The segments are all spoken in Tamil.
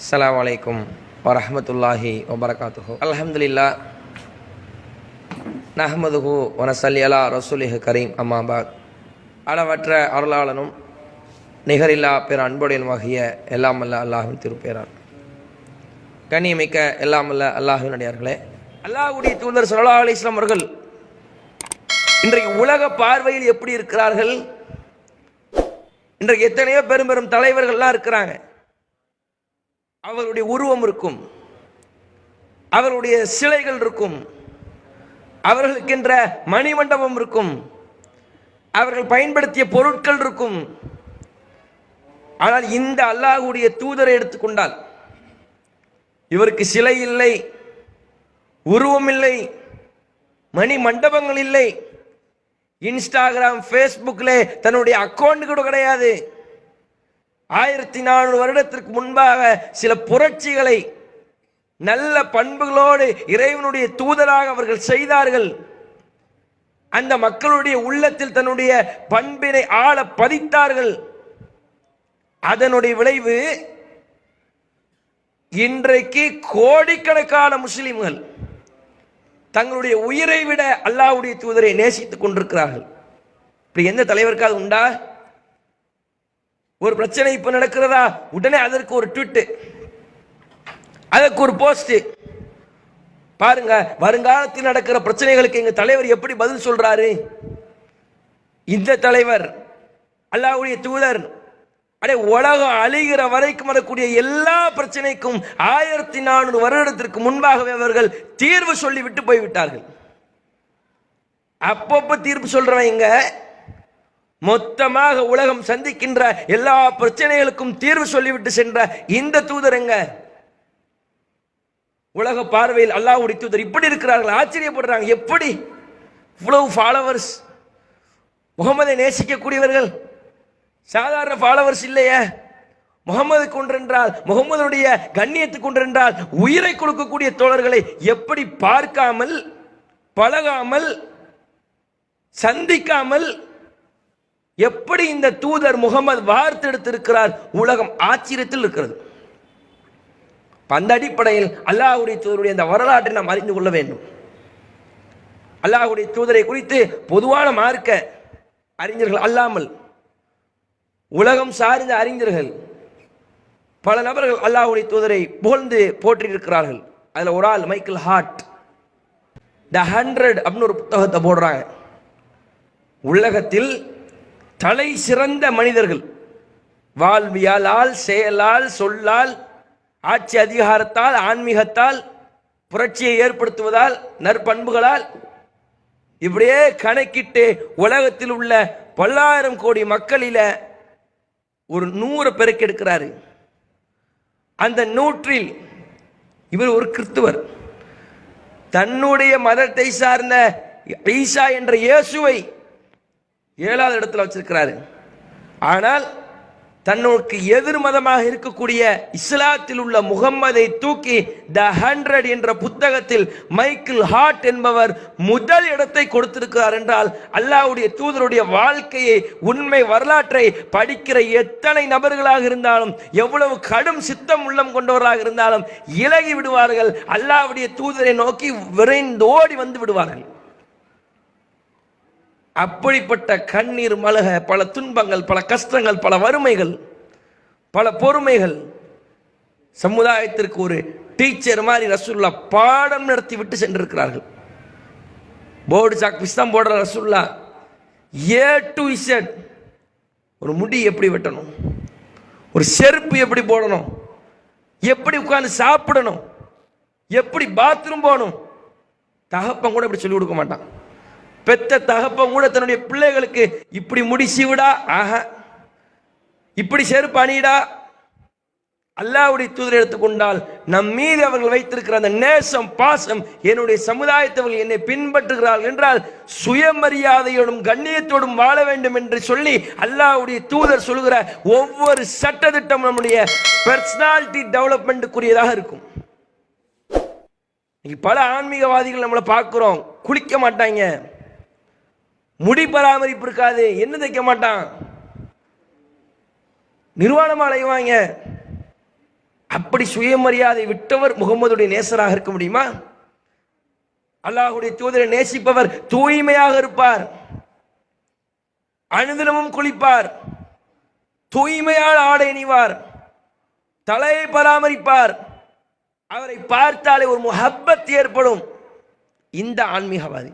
அஸ்ஸலாமு அலைக்கும் வரஹ்மத்துல்லாஹி வபரகாத்துஹு அல்ஹம்துலில்லா நஹ்மதுஹு வனசல்லி அலா ரசூலிஹ கரீம் அம்மாபாத் அளவற்ற அருளாளனும் நிகரில்லா பிற அன்புடையனுமாகிய எல்லாம் அல்ல அல்லாஹின் திருப்பேரான் கண்ணியமிக்க எல்லாம் அல்ல அல்லாஹினுடையார்களே அல்லாஹுடைய தூதர் சல்லா அலிஸ்லாம் அவர்கள் இன்றைக்கு உலக பார்வையில் எப்படி இருக்கிறார்கள்? இன்றைக்கு எத்தனையோ பெரும் பெரும் தலைவர்கள்லாம் இருக்கிறாங்க. அவருடைய உருவம் இருக்கும். அவருடைய சிலைகள் இருக்கும். அவர்களுக்கென்ற மணிமண்டபம் இருக்கும். அவர்கள் பயன்படுத்திய பொருட்கள் இருக்கும். ஆனால் இந்த அல்லாஹுடைய தூதரை எடுத்துக்கொண்டால் இவருக்கு சிலை இல்லை உருவம் இல்லை மணி மண்டபங்கள் இல்லை. இன்ஸ்டாகிராம் ஃபேஸ்புக்கில் தன்னுடைய அக்கௌண்ட் கூட கிடையாது. ஆயிரத்தி நானூறு வருடத்திற்கு முன்பாக சில புரட்சிகளை நல்ல பண்புகளோடு இறைவனுடைய தூதராக அவர்கள் செய்தார்கள். அந்த மக்களுடைய உள்ளத்தில் தன்னுடைய பண்பினை ஆள பதித்தார்கள். அதனுடைய விளைவு இன்றைக்கு கோடிக்கணக்கான முஸ்லிம்கள் தங்களுடைய உயிரை விட அல்லாவுடைய தூதரை நேசித்துக் கொண்டிருக்கிறார்கள். இப்படி எந்த தலைவருக்காவது உண்டா? ஒரு பிரச்சனை இப்போ நடக்கிறதா? உடனே அதற்கு ஒரு ட்விட்டு அதற்கு ஒரு போஸ்ட் பாருங்க வருங்காலத்தில் நடக்கிற பிரச்சனைகளுக்கு எங்க தலைவர் எப்படி பதில் சொல்றாரு? இந்த தலைவர் அல்லாவுடைய தூதர் அடே உலகம் அழிகிற வரைக்கும் வரக்கூடிய எல்லா பிரச்சனைக்கும் ஆயிரத்தி நானூறு வருடத்திற்கு முன்பாகவே அவர்கள் தீர்வு சொல்லி விட்டு போய்விட்டார்கள். அப்பப்போ தீர்ப்பு சொல்றவங்க மொத்தமாக உலகம் சந்திக்கின்ற எல்லா பிரச்சனைகளுக்கும் தீர்வு சொல்லிவிட்டு சென்ற இந்த தூதர் எங்க? உலக பார்வையில் அல்லாஹ்வுடைய தூதர் இப்படி இருக்கிறார்கள் ஆச்சரியப்படுறாங்க. எப்படி? இவ்வளவு ஃபாலோவர்ஸ் முகமதை நேசிக்கக்கூடியவர்கள். சாதாரண ஃபாலோவர்ஸ் இல்லையே. முகமது கொன்றென்றால் முகமதுடைய கண்ணியத்துக்கு கொன்றென்றால் உயிரை கொடுக்கக்கூடிய தோழர்களை எப்படி பார்க்காமல் பழகாமல் சந்திக்காமல் எப்படி இந்த தூதர் முகமது வார்த்தெடுத்திருக்கிறார்? உலகம் ஆச்சரியத்தில் இருக்கிறது. அந்த அடிப்படையில் அல்லாஹுடைய தூதருடைய அந்த வரலாற்றை நாம் அறிந்து கொள்ள வேண்டும். அல்லாஹுடைய தூதரை குறித்து பொதுவான மார்க்க அறிஞர்கள் அல்லாமல் உலகம் சார்ந்த அறிஞர்கள் பல நபர்கள் அல்லாஹுடைய தூதரை புகழ்ந்து போற்றியிருக்கிறார்கள். அதில் ஒரு ஆள் மைக்கேல் ஹார்ட். த ஹண்ட்ரட் அப்படின்னு ஒரு புத்தகத்தை போடுறாங்க. உலகத்தில் தலை சிறந்த மனிதர்கள். வாழ்வியலால் செயலால் சொல்லால் ஆட்சி அதிகாரத்தால் ஆன்மீகத்தால் புரட்சியை ஏற்படுத்துவதால் நற்பண்புகளால் இப்படியே கணக்கிட்டு உலகத்தில் உள்ள பல்லாயிரம் கோடி மக்களில் ஒரு நூறு பெருக்கெடுக்கிறாரு அந்த நூற்றில் இவர் ஒரு கிறிஸ்துவர். தன்னுடைய மதத்தை சார்ந்த ஈசா என்ற இயேசுவை ஏழாவது இடத்துல வச்சிருக்கிறாரு. ஆனால் தன்னுக்கு எதிர் மதமாக இருக்கக்கூடிய இஸ்லாத்தில் உள்ள முகம்மதை தூக்கி த ஹண்ட்ரட் என்ற புத்தகத்தில் மைக்கேல் ஹார்ட் என்பவர் முதல் இடத்தை கொடுத்திருக்கிறார் என்றால் அல்லாவுடைய தூதருடைய வாழ்க்கையை உண்மை வரலாற்றை படிக்கிற எத்தனை நபர்களாக இருந்தாலும் எவ்வளவு கடும் சித்தம் உள்ளம் கொண்டவராக இருந்தாலும் இலகி விடுவார்கள். அல்லாஹ்வுடைய தூதரை நோக்கி விரைந்து ஓடி வந்து விடுவார்கள். அப்படிப்பட்ட கண்ணீர் மலக பல துன்பங்கள் பல கஷ்டங்கள் பல வறுமைகள் பல பொறுமைகள். சமுதாயத்திற்கு ஒரு டீச்சர் மாதிரி ரசூல்லா பாடம் நடத்தி விட்டு சென்றிருக்கிறார்கள். போர்டு சாக்பீஸ் தான் போடுற ரசூல்லா ஏ டு இசட் ஒரு முடி எப்படி வெட்டணும்? ஒரு செருப்பு எப்படி போடணும்? எப்படி உட்காந்து சாப்பிடணும்? எப்படி பாத்ரூம் போகணும்? தகப்பன் கூட இப்படி சொல்லி கொடுக்க மாட்டான். பெத்த தகப்பன் கூட தன்னுடைய பிள்ளைகளுக்கு இப்படி முடிச்சு விடா ஆஹா இப்படி செருப்பு அணியிடா. அல்லாவுடைய தூதர் எடுத்துக்கொண்டால் நம் மீது அவர்கள் வைத்திருக்கிற அந்த நேசம் பாசம் என்னுடைய சமுதாயத்தவர்கள் என்னை பின்பற்றுகிறார்கள் என்றால் சுயமரியாதையோடும் கண்ணியத்தோடும் வாழ வேண்டும் என்று சொல்லி அல்லாவுடைய தூதர் சொல்கிற ஒவ்வொரு சட்டத்திட்டம் நம்முடைய பர்சனாலிட்டி டெவலப்மெண்ட்டுக்குரியதாக இருக்கும். பல ஆன்மீகவாதிகள் நம்மளை பார்க்குறோம் குளிக்க மாட்டாங்க. முடி பராமரிப்பு இருக்காது. என்ன தைக்க மாட்டான். நிர்வாணமா அலைவாங்க அப்படி சுயமரியாதை விட்டவர் முகமதுடைய நேசராக இருக்க முடியுமா? அல்லாஹுடைய தூதரை நேசிப்பவர் தூய்மையாக இருப்பார். அனுதினமும் குளிப்பார். தூய்மையால் ஆடை அணிவார். தலையை பராமரிப்பார். அவரை பார்த்தாலே ஒரு முஹப்பத் ஏற்படும். இந்த ஆன்மீகவாதி.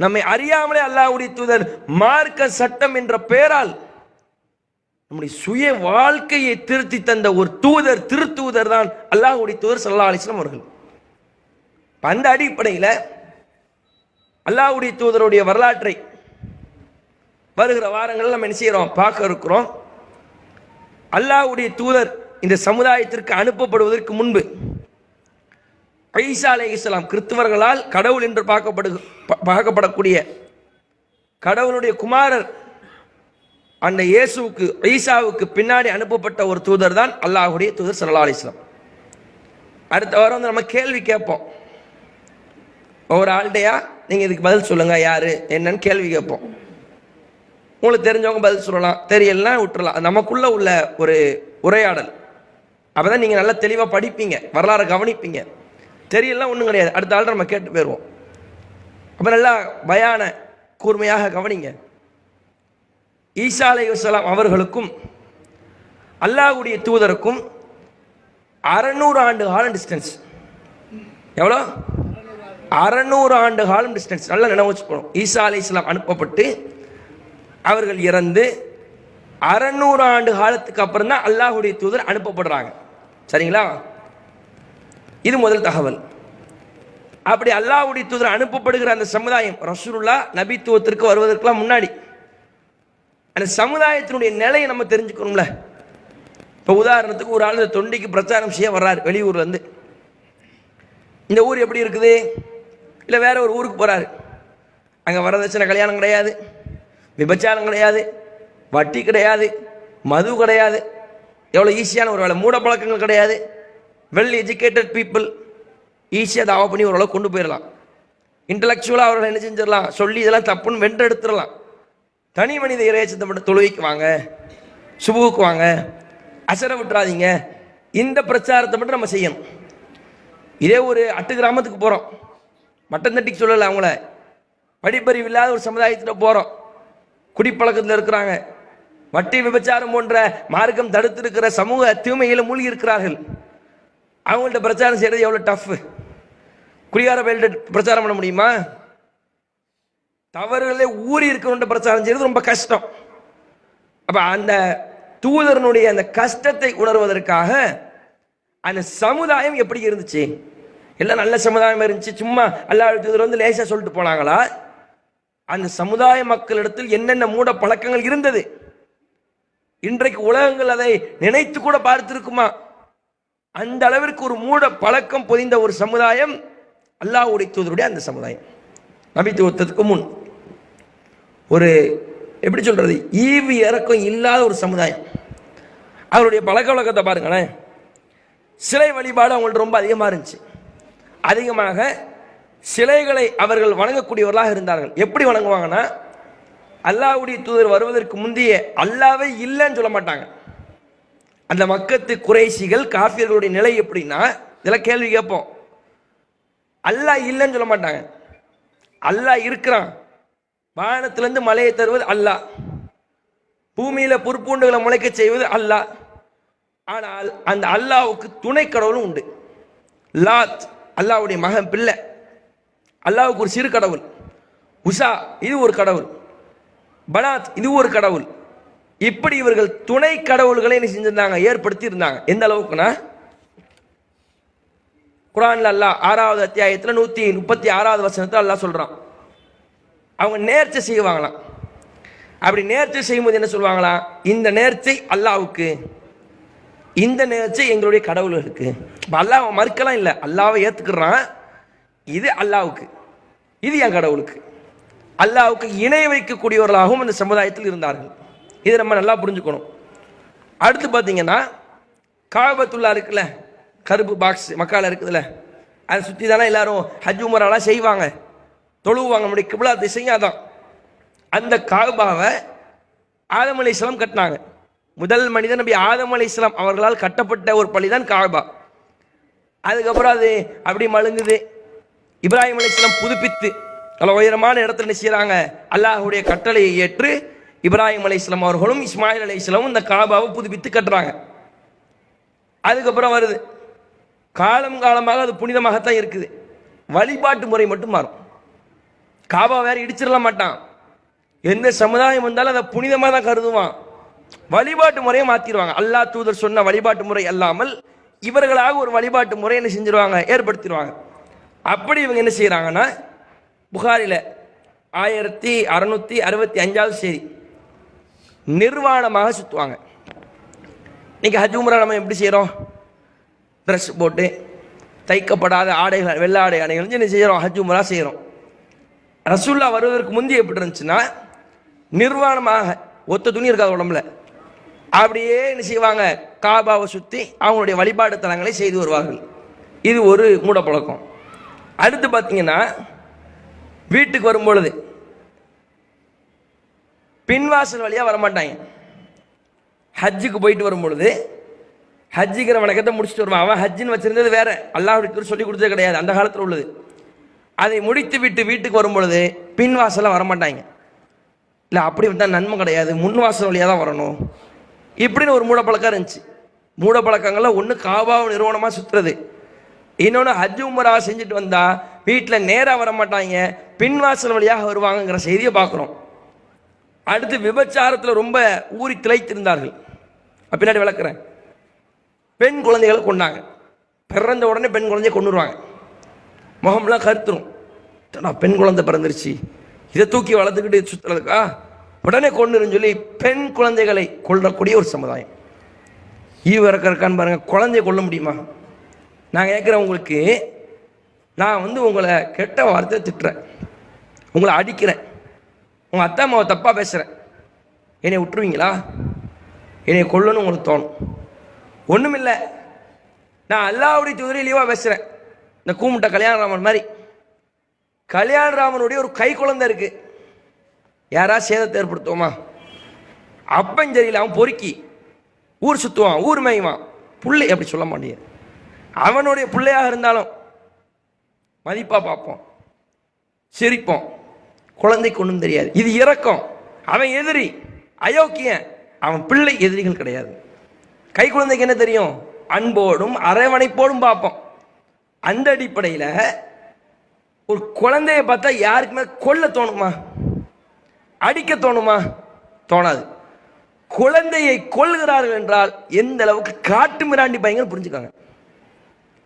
நம்மை அறியாமலே அல்லாஹ்வுடைய தூதர் மார்க்க சட்டம் என்ற பெயரால் நம்முடைய சுய வாழ்க்கையை திருத்தி தந்த ஒரு தூதர் திருத்தூதர் தான் அல்லாஹுடைய தூதர் சல்லா அலிஸ்லாம் அவர்கள். அந்த அடிப்படையில் அல்லாஹ்வுடைய தூதருடைய வரலாற்றை வருகிற வாரங்களில் நம்ம என்ன செய்கிறோம் பார்க்க இருக்கிறோம். அல்லாஹ்வுடைய தூதர் இந்த சமுதாயத்திற்கு அனுப்பப்படுவதற்கு முன்பு ஐசா அலே இஸ்லாம் கிறிஸ்தவர்களால் கடவுள் என்று பார்க்கப்படு பார்க்கப்படக்கூடிய கடவுளுடைய குமாரர் அந்த இயேசுவுக்கு ஈசாவுக்கு பின்னாடி அனுப்பப்பட்ட ஒரு தூதர் தான் அல்லாஹுடைய தூதர் சல்லா அலிஸ்லாம் அடுத்த வாரம் வந்து நம்ம கேள்வி கேட்போம். ஒவ்வொரு ஆள்கிட்டயா? நீங்கள் இதுக்கு பதில் சொல்லுங்கள் யார்? என்னன்னு கேள்வி கேட்போம். உங்களுக்கு தெரிஞ்சவங்க பதில் சொல்லலாம் தெரியலனா விட்டுறலாம். நமக்குள்ளே நமக்குள்ள உள்ள ஒரு உரையாடல். அப்போ தான் நீங்கள் நல்லா தெளிவாக படிப்பீங்க வரலாறு கவனிப்பீங்க. தெரியலாம் ஒன்றும் கிடையாது. அடுத்த ஆள் நம்ம கேட்டு போயிடுவோம் அப்போ நல்லா பயான கூர்மையாக கவனிங்க. ஈசா அலைஹிஸ்ஸலாம் அவர்களுக்கும் அல்லாஹுடைய தூதருக்கும் அறநூறு ஆண்டு காலம் டிஸ்டன்ஸ் எவ்வளோ? அறநூறு ஆண்டு காலம் டிஸ்டன்ஸ் நல்லா நினைவு வச்சுக்கணும். ஈசா அலை இஸ்லாம் அனுப்பப்பட்டு அவர்கள் இறந்து அறநூறு ஆண்டு காலத்துக்கு அப்புறம் தான் அல்லாஹுடைய தூதர் அனுப்பப்படுறாங்க. சரிங்களா? இது முதல் தகவல். அப்படி அல்லாவுடைய தூதர் அனுப்பப்படுகிற அந்த சமுதாயம் ரசூலுல்லா நபித்துவத்திற்கு வருவதற்கெல்லாம் முன்னாடி அந்த சமுதாயத்தினுடைய நிலையை நம்ம தெரிஞ்சுக்கணும்ல. இப்போ உதாரணத்துக்கு ஒரு ஆள் இந்த தொண்டிக்கு பிரச்சாரம் செய்ய வர்றார் வெளியூர்லேருந்து இந்த ஊர் எப்படி இருக்குது? இல்லை வேற ஒரு ஊருக்கு போகிறாரு அங்கே வரதட்சணை கல்யாணம் கிடையாது விபச்சாரம் கிடையாது வட்டி கிடையாது மது கிடையாது எவ்வளோ ஈஸியான ஒரு வேலை. மூட பழக்கங்கள் கிடையாது. வெல் எஜுகேட்டட் பீப்புள் ஈஸியாக தாவா பண்ணி ஓரளவு கொண்டு போயிடலாம் இன்டலெக்சுவலாக அவர்கள் என்ன செஞ்சிடலாம் சொல்லி இதெல்லாம் தப்புன்னு வென்றெடுத்துடலாம் தனி மனித இறையச்சத்தை மட்டும் தொழுகைக்கு வாங்க சுபுவுக்கு வாங்க அசர விட்டுறாதீங்க. இந்த பிரச்சாரத்தை மட்டும் நம்ம செய்யணும். இதே ஒரு அட்டு கிராமத்துக்கு போகிறோம் மட்டன் தட்டிக்கு சொல்லலை அவங்கள. படிப்பறிவு இல்லாத ஒரு சமுதாயத்தில் போகிறோம் குடிப்பழக்கத்தில் இருக்கிறாங்க. வட்டி விபச்சாரம் போன்ற மார்க்கம் தடுத்திருக்கிற சமூக தீமையில் மூழ்கி இருக்கிறார்கள். அவங்கள்ட்ட பிரச்சாரம் செய்கிறது எவ்வளோ டஃப் குடிகார பயல்கிட்ட பிரச்சாரம் பண்ண முடியுமா? தவறுகளே ஊறி இருக்கணுன்ற பிரச்சாரம் செய்கிறது ரொம்ப கஷ்டம். அப்போ அந்த தூதரனுடைய அந்த கஷ்டத்தை உணர்வதற்காக அந்த சமுதாயம் எப்படி இருந்துச்சு? எல்லாம் நல்ல சமுதாயம் இருந்துச்சு. சும்மா அல்லா தூதர் வந்து லேசாக சொல்லிட்டு போனாங்களா? அந்த சமுதாய மக்களிடத்தில் என்னென்ன மூட பழக்கங்கள் இருந்தது? இன்றைக்கு உலகங்கள் அதை நினைத்து கூட பார்த்திருக்குமா? அந்த அளவிற்கு ஒரு மூட பழக்கம் பொதிந்த ஒரு சமுதாயம் அல்லாஹ் தூதருடைய அந்த சமுதாயம். நபித்துவத்துக்கு முன். ஒரு எப்படி சொல்கிறது ஈவு இறக்கம் இல்லாத ஒரு சமுதாயம். அவருடைய பழக்க வழக்கத்தை பாருங்களேன். சிலை வழிபாடு அவங்கள்ட்ட ரொம்ப அதிகமாக இருந்துச்சு. அதிகமாக சிலைகளை அவர்கள் வணங்கக்கூடியவர்களாக இருந்தார்கள். எப்படி வணங்குவாங்கன்னா அல்லாவுடைய தூதர் வருவதற்கு முந்தைய அல்லாவே இல்லைன்னு சொல்ல மாட்டாங்க. அந்த மக்கத்து குறைசிகள் காஃபியர்களுடைய நிலை எப்படின்னா இதெல்லாம் கேள்வி கேட்போம். அல்லாஹ் இல்லைன்னு சொல்ல மாட்டாங்க. அல்லாஹ் இருக்கிறான். வானத்திலேருந்து மலையை தருவது அல்லாஹ். பூமியில் புற்பூண்டுகளை முளைக்க செய்வது அல்லாஹ். ஆனால் அந்த அல்லாவுக்கு துணை கடவுளும் உண்டு. லாத் அல்லாஹ்வுடைய மகன் பிள்ளை. அல்லாவுக்கு ஒரு சிறு கடவுள். உஷா இது ஒரு கடவுள். பலாத் இது ஒரு கடவுள். இப்படி இவர்கள் துணை கடவுள்களை என்ன செஞ்சிருந்தாங்க? ஏற்படுத்தி இருந்தாங்க எந்த அளவுக்குன்னா? குரான்ல அல்லாஹ் ஆறாவது அத்தியாயத்தில் நூத்தி முப்பத்தி ஆறாவது வசனத்தில் அல்லாஹ் சொல்றான். அவங்க நேர்ச்சை செய்வாங்களாம். அப்படி நேர்ச்சை செய்யும்போது என்ன சொல்லுவாங்களாம் இந்த நேர்ச்சை அல்லாவுக்கு இந்த நேர்ச்சை எங்களுடைய கடவுளுக்கு இப்போ அல்லாஹ் மறுக்கலாம் இல்லை. அல்லாவை ஏத்துக்கிறான். இது அல்லாவுக்கு இது என் கடவுளுக்கு. அல்லாவுக்கு இணை வைக்கக்கூடியவர்களாகவும் அந்த சமுதாயத்தில் இருந்தார்கள். இதை நம்ம நல்லா புரிஞ்சுக்கணும். அடுத்து பார்த்தீங்கன்னா காபத்துல்லா இருக்குல்ல கருப்பு பாக்ஸ் மக்கால இருக்குதுல்ல அதை சுற்றி தானே எல்லாரும் ஹஜ் உமரெல்லாம் செய்வாங்க. தொழுவாங்க நம்முடைய கிபிலா திசையும் அதான். அந்த காபாவை ஆதம் அலைஹிஸ்ஸலாம் கட்டினாங்க. முதல் மனிதன் நபி ஆதம் அலைஹிஸ்ஸலாம் அவர்களால் கட்டப்பட்ட ஒரு பள்ளி தான் காபா. அதுக்கப்புறம் அது அப்படி மழுங்குது. இப்ராஹிம் அலைஹிஸ்ஸலாம் புதுப்பித்து நல்ல உயரமான இடத்துல என்ன செய்கிறாங்க அல்லாஹுடைய கட்டளையை ஏற்று இப்ராஹிம் அலைஹிஸ்ஸலாம் அவர்களும் இஸ்மாயில் அலைஹிஸ்ஸலாமும் இந்த காபாவை புதுப்பித்து கட்டுறாங்க. அதுக்கப்புறம் வருது. காலம் காலமாக அது புனிதமாகத்தான் இருக்குது. வழிபாட்டு முறை மட்டும் மாறும். காபா வேற இடிச்சிடல மாட்டான். எந்த சமுதாயம் வந்தாலும் அதை புனிதமாக தான் கருதுவான். வழிபாட்டு முறையை மாற்றிடுவாங்க அல்லாஹ் தூதர் சொன்ன வழிபாட்டு முறை அல்லாமல் இவர்களாக ஒரு வழிபாட்டு முறை என்ன செஞ்சிருவாங்க? ஏற்படுத்திடுவாங்க. அப்படி இவங்க என்ன செய்கிறாங்கன்னா புகாரில் ஆயிரத்தி அறநூற்றி அறுபத்தி அஞ்சாவது செய்தி. நிர்வாணமாக சுற்றுவாங்க இன்றைக்கி ஹஜ் உம்ரா நம்ம எப்படி செய்கிறோம் ட்ரெஸ் போட்டு தைக்கப்படாத ஆடைகள் வெள்ளை ஆடை அணிகள் என்ன செய்கிறோம் ஹஜ் உம்ரா செய்கிறோம் ரசூல்லா வருவதற்கு முந்தி எப்படி இருந்துச்சுன்னா நிர்வாணமாக ஒத்த துணி இருக்காது உடம்புல. அப்படியே என்ன செய்வாங்க? காபாவை சுற்றி அவங்களுடைய வழிபாடு தலங்களை செய்து வருவார்கள். இது ஒரு மூடப்பழக்கம். அடுத்து பார்த்தீங்கன்னா வீட்டுக்கு வரும்பொழுது பின்வாசல் வழியாக வரமாட்டாங்க. ஹஜ்ஜுக்கு போயிட்டு வரும்பொழுது ஹஜ்ஜுங்கிற வணக்கத்தை முடிச்சுட்டு வருவான். அவன் ஹஜ்ஜின்னு வச்சுருந்தது வேற. அல்லாஹ் சொல்லி கொடுத்தது கிடையாது. அந்த காலத்தில் உள்ளது. அதை முடித்து விட்டு வீட்டுக்கு வரும்பொழுது பின்வாசலாம் வரமாட்டாங்க. இல்லை அப்படி வந்தால் நன்மை கிடையாது. முன் வாசல் வழியாக தான் வரணும். இப்படின்னு ஒரு மூடப்பழக்கம் இருந்துச்சு. மூடப்பழக்கங்கள்லாம் ஒன்று காபாவும் நிறுவனமாக சுற்றுறது இன்னொன்று ஹஜ் உமரா செஞ்சுட்டு வந்தால் வீட்டில் நேராக வர மாட்டாங்க பின்வாசல் வழியாக வருவாங்கங்கிற செய்தியை பார்க்குறோம். அடுத்து விபச்சாரத்தில் ரொம்ப ஊறி திளைத்திருந்தார்கள். பின்னாடி விளக்குறேன் பெண் குழந்தைகளை கொண்டாங்க பிறந்த உடனே பெண் குழந்தைய கொண்டுருவாங்க முகம்லாம் கருத்துரும். நான் பெண் குழந்தை பிறந்துருச்சு. இதை தூக்கி வளர்த்துக்கிட்டு சுற்றுறதுக்கா உடனே கொண்டுருன்னு சொல்லி பெண் குழந்தைகளை கொல்லக்கூடிய ஒரு சமுதாயம். ஈவ இருக்கான்னு பாருங்கள் குழந்தைய கொள்ள முடியுமா? நான் கேட்குறேன் உங்களுக்கு. நான் வந்து உங்களை கெட்ட வார்த்தை திட்டுறேன். உங்களை அடிக்கிறேன். உங்கள் அத்தை அம்மாவை தப்பாக பேசுகிறேன் என்னை விட்டுருவீங்களா? என்னை கொல்லணும் உங்களுக்கு தோணும். ஒன்றுமில்லை நான் அல்லாவுடைய தூதரை பேசுகிறேன் இந்த கூமுட்ட கல்யாணராமன் மாதிரி. கல்யாணராமனுடைய ஒரு கை குழந்தை இருக்குது யாரா சேதத்தை ஏற்படுத்துவோமா? அப்பன் சரியில்லை அவன் பொறுக்கி. ஊர் சுற்றுவான் ஊர் மேய்வான். பிள்ளை அப்படி சொல்ல மாட்டேங்குது அவனுடைய பிள்ளையாக இருந்தாலும் மதிப்பாக பார்ப்போம். சிரிப்போம். குழந்தைக்கு ஒன்றும் தெரியாது. இது இரக்கம். அவன் எதிரி அயோக்கியன். அவன் பிள்ளை எதிரிகள் கிடையாது. கை குழந்தைக்கு என்ன தெரியும்? அன்போடும் அரவணைப்போடும் பார்ப்போம். அந்த அடிப்படையில் ஒரு குழந்தைய பார்த்தா யாருக்குமே கொல்ல தோணுமா? அடிக்க தோணுமா? தோணாது. குழந்தையை கொள்கிறார்கள் என்றால் எந்த அளவுக்கு காட்டு மிராண்டி பையங்கள் புரிஞ்சுக்காங்க.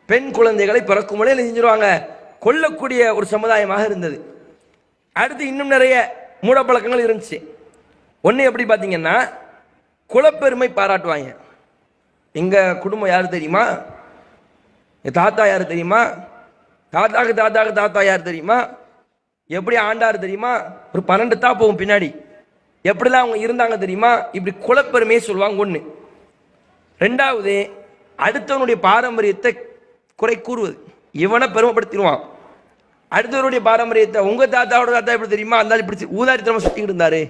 பெண் குழந்தைகளை பிறக்கும் முறையில் செஞ்சிருவாங்க? கொல்லக்கூடிய ஒரு சமுதாயமாக இருந்தது. அடுத்து இன்னும் நிறைய மூடப்பழக்கங்கள் இருந்துச்சு. ஒன்று எப்படி பார்த்தீங்கன்னா குலப்பெருமை பாராட்டுவாங்க. எங்கள் குடும்பம் யார் தெரியுமா? என் தாத்தா யார் தெரியுமா? தாத்தாக்கு தாத்தாக்கு தாத்தா யார் தெரியுமா? எப்படி ஆண்டார் தெரியுமா? ஒரு பன்னெண்டு தான் போகும் பின்னாடி. எப்படிலாம் அவங்க இருந்தாங்க தெரியுமா? இப்படி குலப்பெருமையை சொல்லுவாங்க ஒன்று ரெண்டாவது அடுத்தவனுடைய பாரம்பரியத்தை குறை கூறுவது. இவனை பெருமைப்படுத்திடுவான். அடுத்தவருடைய பாரம்பரியத்தை உங்க தாத்தாவோட தாத்தா எப்படி தெரியுமா? அந்த இப்படி ஊதாரித்தனமா சுத்திக்கிட்டு இருந்தாரு.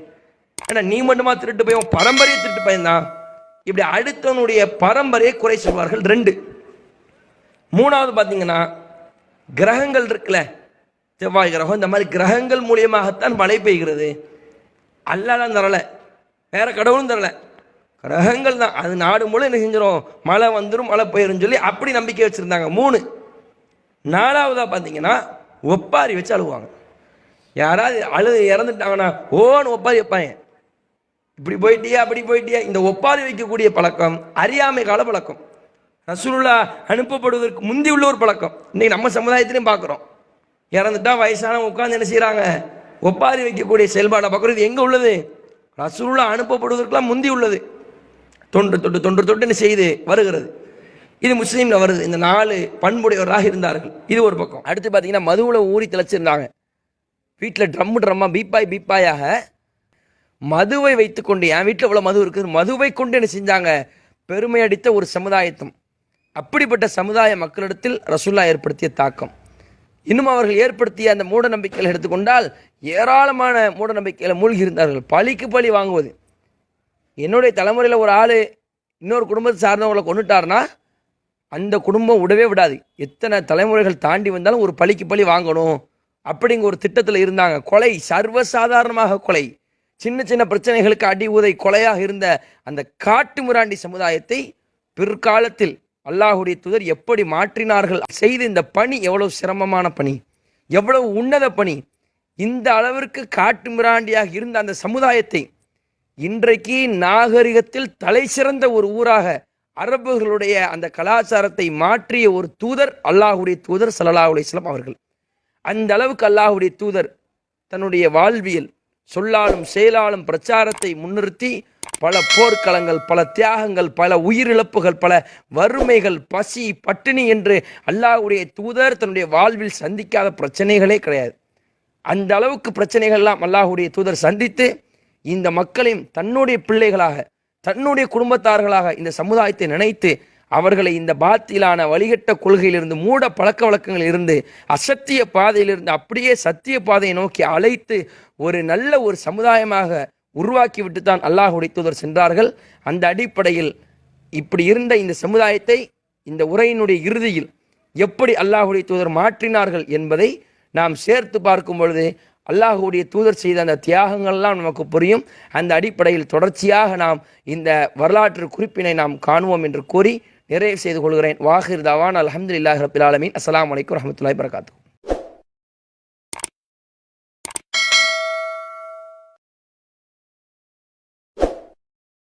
ஏன்னா நீ மட்டுமா திருட்டு பையன் பரம்பரையை திருட்டு பையன் தான் இப்படி அடுத்தவனுடைய பரம்பரையை குறை சொல்வார்கள் ரெண்டு. மூணாவது பார்த்தீங்கன்னா கிரகங்கள் இருக்குல்ல செவ்வாய் கிரகம் இந்த மாதிரி கிரகங்கள் மூலியமாகத்தான் மழை பெய்கிறது. அல்லாதான் தரலை வேற கடவுளும் தரலை கிரகங்கள் தான். அது நாடு முழு என்ன செஞ்சிடும் மழை வந்துடும் மழை பெய்யும் சொல்லி அப்படி நம்பிக்கை வச்சுருந்தாங்க. மூணு. நாலாவதாக பார்த்தீங்கன்னா ஒப்பாரி வச்சு அழுவாங்க. யாராவது அழுது இறந்துட்டாங்கன்னா ஓன்னு ஒப்பாரி வைப்பாங்க. இப்படி போயிட்டியா அப்படி போயிட்டியா? இந்த ஒப்பாரி வைக்கக்கூடிய பழக்கம் அறியாமை கால பழக்கம். ரசூலுல்லா அனுப்பப்படுவதற்கு முந்தி உள்ள ஒரு பழக்கம். இன்னைக்கு நம்ம சமுதாயத்திலையும் பார்க்குறோம். இறந்துட்டா வயசானவங்க உட்காந்து என்ன செய்கிறாங்க ஒப்பாரி வைக்கக்கூடிய செயல்பாடை பார்க்குறது எங்கே உள்ளது? ரசூலுல்லா அனுப்பப்படுவதற்கெல்லாம் முந்தி உள்ளது. தொன்று தொட்டு தொன்று தொட்டு என்ன செய்து வருகிறது? இது முஸ்லீம்ல வருது. இந்த நாலு பண்புடையவராக இருந்தார்கள். இது ஒரு பக்கம். அடுத்து பார்த்தீங்கன்னா மதுவில் ஊறி திளைச்சிருந்தாங்க. வீட்டில் ட்ரம்மு ட்ரம்மா பீப்பாய் பீப்பாயாக மதுவை வைத்துக்கொண்டு என் வீட்டில் இவ்வளோ மது இருக்குது. மதுவை கொண்டு என்ன செஞ்சாங்க? பெருமை அடித்த ஒரு சமுதாயத்தும். அப்படிப்பட்ட சமுதாய மக்களிடத்தில் ரசுல்லா ஏற்படுத்திய தாக்கம். இன்னும் அவர்கள் ஏற்படுத்திய அந்த மூட நம்பிக்கைகளை எடுத்துக்கொண்டால் ஏராளமான மூட நம்பிக்கைகளை மூழ்கி இருந்தார்கள் பழிக்கு பழி வாங்குவது. என்னுடைய தலைமுறையில் ஒரு ஆள் இன்னொரு குடும்பத்தை சார்ந்தவங்களை கொண்டுட்டாருன்னா அந்த குடும்பம் விடவே விடாது. எத்தனை தலைமுறைகள் தாண்டி வந்தாலும் ஒரு பழிக்கு பழி வாங்கணும். அப்படிங்கிற ஒரு திட்டத்தில் இருந்தாங்க. கொலை சர்வசாதாரணமாக கொலை. சின்ன சின்ன பிரச்சனைகளுக்கு அடி உதை கொலையாக இருந்த அந்த காட்டு மிராண்டி சமுதாயத்தை பிற்காலத்தில் அல்லாஹுடைய தூதர் எப்படி மாற்றினார்கள்? செய்த இந்த பணி எவ்வளவு சிரமமான பணி? எவ்வளவு உன்னத பணி? இந்த அளவிற்கு காட்டு மிராண்டியாக இருந்த அந்த சமுதாயத்தை இன்றைக்கு நாகரிகத்தில் தலை சிறந்த ஒரு ஊராக அரபுகளுடைய அந்த கலாச்சாரத்தை மாற்றிய ஒரு தூதர் அல்லாஹுடைய தூதர் ஸல்லல்லாஹு அலைஹி அவர்கள். அந்த அளவுக்கு அல்லாஹுடைய தூதர் தன்னுடைய வாழ்வியல் சொல்லாலும் செயலாலும் பிரச்சாரத்தை முன்னிறுத்தி பல போர்க்களங்கள் பல தியாகங்கள் பல உயிரிழப்புகள் பல வறுமைகள் பசி பட்டினி என்று அல்லாஹுடைய தூதர் தன்னுடைய வாழ்வில் சந்திக்காத பிரச்சனைகளே கிடையாது. அந்த அளவுக்கு பிரச்சனைகள்லாம் அல்லாஹுடைய தூதர் சந்தித்து இந்த மக்களையும் தன்னுடைய பிள்ளைகளாக தன்னுடைய குடும்பத்தார்களாக இந்த சமுதாயத்தை நினைத்து அவர்களை இந்த பாத்திலான வழிகட்ட கொள்கையிலிருந்து மூட பழக்க வழக்கங்களில் இருந்து அசத்திய பாதையிலிருந்து அப்படியே சத்திய பாதையை நோக்கி அழைத்து ஒரு நல்ல ஒரு சமுதாயமாக உருவாக்கி விட்டு தான் அல்லாஹ் தூதர் சென்றார்கள். அந்த அடிப்படையில் இப்படி இருந்த இந்த சமுதாயத்தை இந்த உரையினுடைய இறுதியில் எப்படி அல்லாஹுடைய தூதர் மாற்றினார்கள் என்பதை நாம் சேர்த்து பார்க்கும் பொழுது அல்லாஹுடைய தூதர் செய்த அந்த தியாகங்கள்லாம் நமக்கு புரியும். அந்த அடிப்படையில் தொடர்ச்சியாக நாம் இந்த வரலாற்று குறிப்பினை நாம் காணுவோம் என்று கூறி நிறைவு செய்து கொள்கிறேன். வாஹிர் தவான். அலமதுல்லாஹ் ரபில் ஆலமீன். அஸ்ஸலாமு அலைக்கும் வரஹ்மத்துல்லாஹி வரகாத்து